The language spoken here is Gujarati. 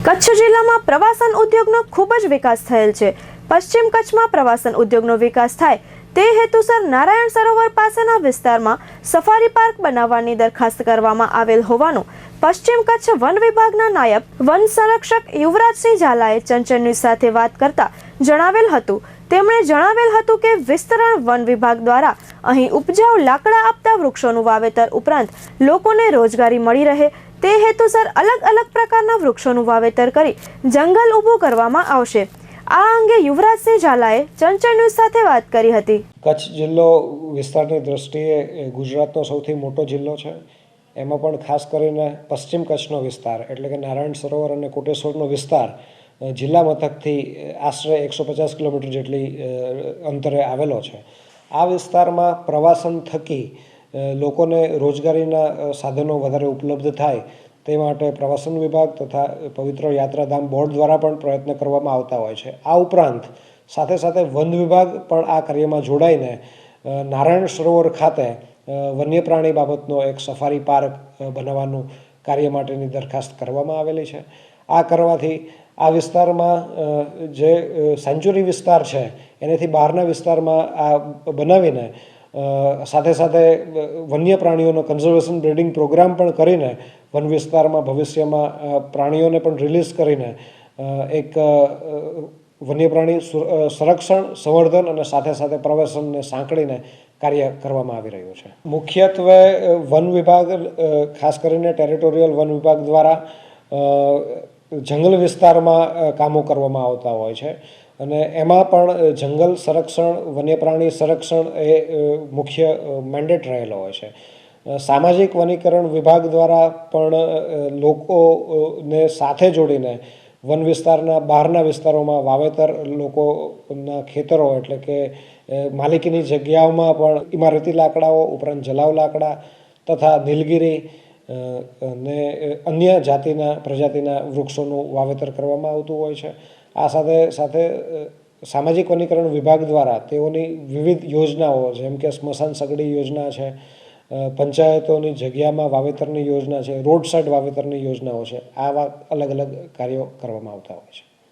કચ્છ જિલ્લામાં પ્રવાસન ઉદ્યોગનો ખૂબ જ વિકાસ થયેલ છે. પશ્ચિમ કચ્છમાં પ્રવાસન ઉદ્યોગનો વિકાસ થાય તે હેતુસર નારાયણ સરોવર પાસેના વિસ્તારમાં સફારી પાર્ક બનાવવાની દરખાસ્ત કરવામાં આવેલ હોવાનું પશ્ચિમ કચ્છ વન વિભાગના નાયબ વન સંરક્ષક યુવરાજસિંહ ઝાલાએ ચંચળ ન્યૂઝ સાથે વાત કરતા જણાવેલ હતું. તેમણે જણાવેલ હતું કે વિસ્તરણ વન વિભાગ દ્વારા અહીં ઉપજાઉ લાકડા આપતા વૃક્ષોનું વાવેતર ઉપરાંત લોકોને રોજગારી મળી રહે તે હેતુસર અલગ અલગ પ્રકારના વૃક્ષોનું વાવેતર કરી જંગલ ઊભું કરવામાં આવશે. આ અંગે યુવરાજસિંહ ઝાલાએ ચંચળ ન્યૂઝ સાથે વાત કરી હતી. કચ્છ જિલ્લો વિસ્તારની દ્રષ્ટિએ ગુજરાતનો સૌથી મોટો જિલ્લો છે. એમાં પણ ખાસ કરીને પશ્ચિમ કચ્છનો વિસ્તાર, એટલે કે નારાયણ સરોવર અને કોટેશ્વરનો વિસ્તાર જિલ્લા મથકથી આશરે એકસો પચાસ કિલોમીટર જેટલી અંતરે આવેલો છે. આ વિસ્તારમાં પ્રવાસન થકી લોકોને રોજગારીના સાધનો વધારે ઉપલબ્ધ થાય તે માટે પ્રવાસન વિભાગ તથા પવિત્ર યાત્રાધામ બોર્ડ દ્વારા પણ પ્રયત્ન કરવામાં આવતા હોય છે. આ ઉપરાંત સાથે સાથે વન વિભાગ પણ આ કાર્યમાં જોડાઈને નારાયણ સરોવર ખાતે વન્ય પ્રાણી બાબતનો એક સફારી પાર્ક બનાવવાનું કાર્ય માટેની દરખાસ્ત કરવામાં આવેલી છે. આ કરવાથી આ વિસ્તારમાં જે સેન્ચુરી વિસ્તાર છે, એનાથી બહારના વિસ્તારમાં આ બનાવીને સાથે સાથે વન્ય પ્રાણીઓનો કન્ઝર્વેશન બ્રિડિંગ પ્રોગ્રામ પણ કરીને, વન વિસ્તારમાં, ભવિષ્યમાં પ્રાણીઓને પણ રિલીઝ કરીને એક વન્ય પ્રાણી સંરક્ષણ, સંવર્ધન અને સાથે સાથે પ્રવેશનને સાંકળીને કાર્ય કરવામાં આવી રહ્યું છે. મુખ્યત્વે વન વિભાગ ખાસ કરીને ટેરિટોરિયલ વન વિભાગ દ્વારા જંગલ વિસ્તારમાં કામો કરવામાં આવતા હોય છે. અને એમાં પણ જંગલ સંરક્ષણ, વન્યપ્રાણી સંરક્ષણ એ મુખ્ય મેન્ડેટ રહેલો હોય છે. સામાજિક વનીકરણ વિભાગ દ્વારા પણ લોકોને સાથે જોડીને વન વિસ્તારના, બહારના વિસ્તારોમાં વાવેતર લોકોના ખેતરો એટલે કે માલિકીની જગ્યાઓમાં પણ ઇમારતી લાકડાઓ, ઉપરાંત જલાવ લાકડા તથા નીલગીરી ને અને અન્ય જાતિના, પ્રજાતિના વૃક્ષોનું વાવેતર કરવામાં આવતું હોય છે. આ સાથે સાથે સામાજિક વનીકરણ વિભાગ દ્વારા તેઓની વિવિધ યોજનાઓ, જેમ કે સ્મશાન સગડી યોજના છે પંચાયતોની જગ્યામાં વાવેતરની યોજના છે, રોડ સાઇડ વાવેતરની યોજનાઓ છે, આવા અલગ અલગ કાર્યો કરવામાં આવતા હોય છે.